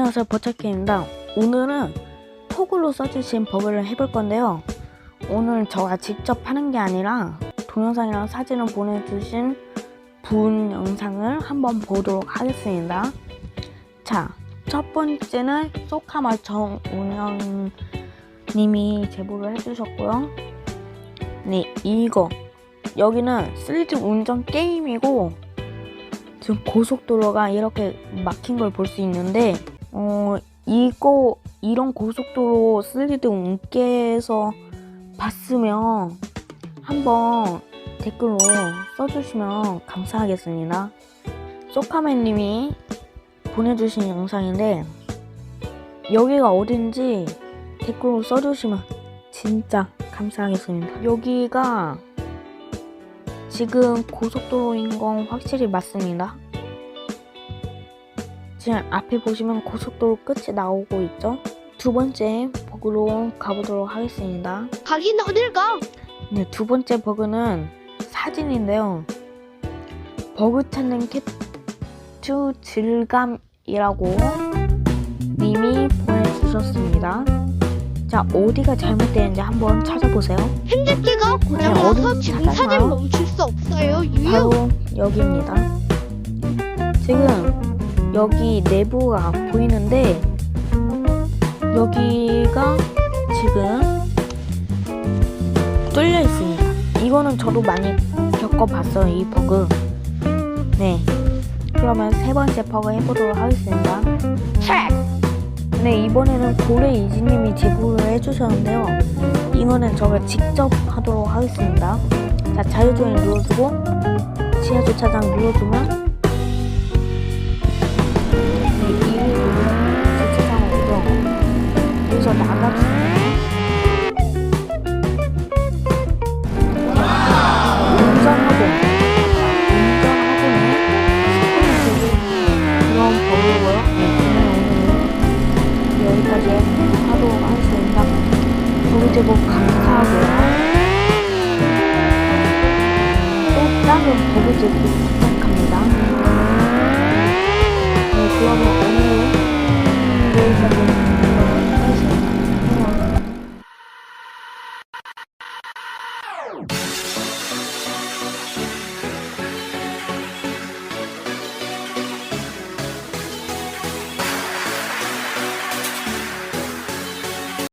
안녕하세요 버차키입니다. 오늘은 토글로 써주신 버그를 해볼 건데요. 오늘 저가 직접 하는 게 아니라 동영상이랑 사진을 보내주신 분 영상을 한번 보도록 하겠습니다. 자 첫 번째는 소카마 정운영 님이 제보를 해주셨고요. 네 이거. 여기는 3D 운전 게임이고 지금 고속도로가 이렇게 막힌 걸 볼 수 있는데 어 이거 이런 고속도로 3D 운계에서 봤으면 한번 댓글로 써주시면 감사하겠습니다. 소카맨님이 보내주신 영상인데 여기가 어딘지 댓글로 써주시면 진짜 감사하겠습니다. 여기가 지금 고속도로인 건 확실히 맞습니다. 지금 앞에 보시면 고속도로 끝이 나오고 있죠? 두 번째 버그로 가보도록 하겠습니다. 가긴 어딜 가? 네, 두 번째 버그는 사진인데요. 버그 찾는 캡처 질감이라고 님이 보내주셨습니다. 자, 어디가 잘못되는지 한번 찾아보세요. 핸드키가 네, 고장나서 어딘지 지금. 사진 멈출 수 없어요. 유유. 바로 여기입니다. 지금 여기 내부가 보이는데 여기가 지금 뚫려 있습니다. 이거는 저도 많이 겪어봤어요, 이 버그. 네. 그러면 세 번째 버그 해보도록 하겠습니다. 네, 이번에는 고래 이지님이 제보를 해주셨는데요. 이거는 제가 직접 하도록 하겠습니다. 자, 자유조인 눌러주고 지하 주차장 눌러주면 제보 감사하고요. 또 다른 버그즈 부